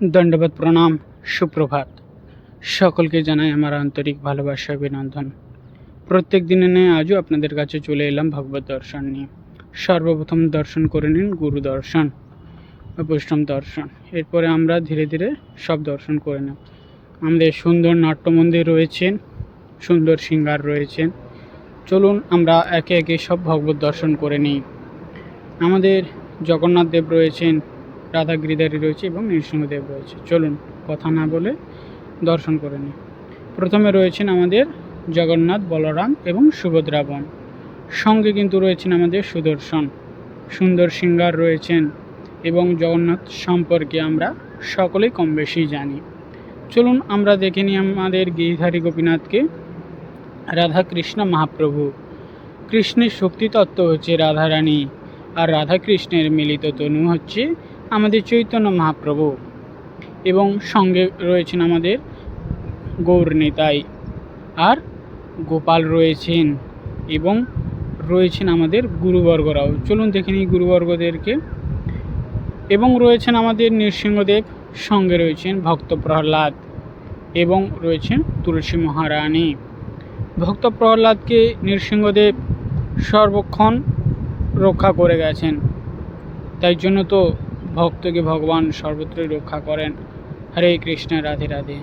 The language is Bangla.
দণ্ডবত প্রণাম, সুপ্রভাত। সকলকে জানাই আমার আন্তরিক ভালোবাসা, অভিনন্দন। প্রত্যেক দিনে নেয় আজও আপনাদের কাছে চলে এলাম ভগবত দর্শন নিয়ে। সর্বপ্রথম দর্শন করে নিন গুরু দর্শন বৈষ্ণব দর্শন। এরপরে আমরা ধীরে ধীরে সব দর্শন করে নেব। আমাদের সুন্দর নাট্য মন্দির রয়েছেন সুন্দর সিঙ্গার রয়েছেন চলুন আমরা একে একে সব ভগবত দর্শন করে নিই। আমাদের জগন্নাথ দেব রয়েছেন রাধা গিরিধারী রয়েছে এবং নৃসিংহদেব রয়েছে। চলুন কথা না বলে দর্শন করে নিই। প্রথমে রয়েছেন আমাদের জগন্নাথ, বলরাম এবং সুভদ্রাবন। সঙ্গে কিন্তু রয়েছেন আমাদের সুদর্শন। সুন্দর সিঙ্গার রয়েছেন এবং জগন্নাথ সম্পর্কে আমরা সকলেই কম বেশি জানি। চলুন আমরা দেখে নিই আমাদের গিরিধারী গোপীনাথকে। রাধা কৃষ্ণ মহাপ্রভু। কৃষ্ণের শক্তি তত্ত্ব হচ্ছে রাধারানী আর রাধাকৃষ্ণের মিলিত তনু হচ্ছে আমাদের চৈতন্য মহাপ্রভু এবং সঙ্গে রয়েছেন আমাদের গৌর নেতাই আর গোপাল রয়েছেন এবং রয়েছেন আমাদের গুরুবর্গরাও। চলুন দেখে নিই গুরুবর্গদেরকে। এবং রয়েছেন আমাদের নৃসিংহদেব, সঙ্গে রয়েছেন ভক্ত প্রহ্লাদ এবং রয়েছেন তুলসী মহারানী। ভক্ত প্রহ্লাদকে নৃসিংহদেব সর্বক্ষণ রক্ষা করে গেছেন। তাই জন্য তো ভক্তকে ভগবান সর্বত্রই রক্ষা করেন? হরে কৃষ্ণ রাধে রাধে।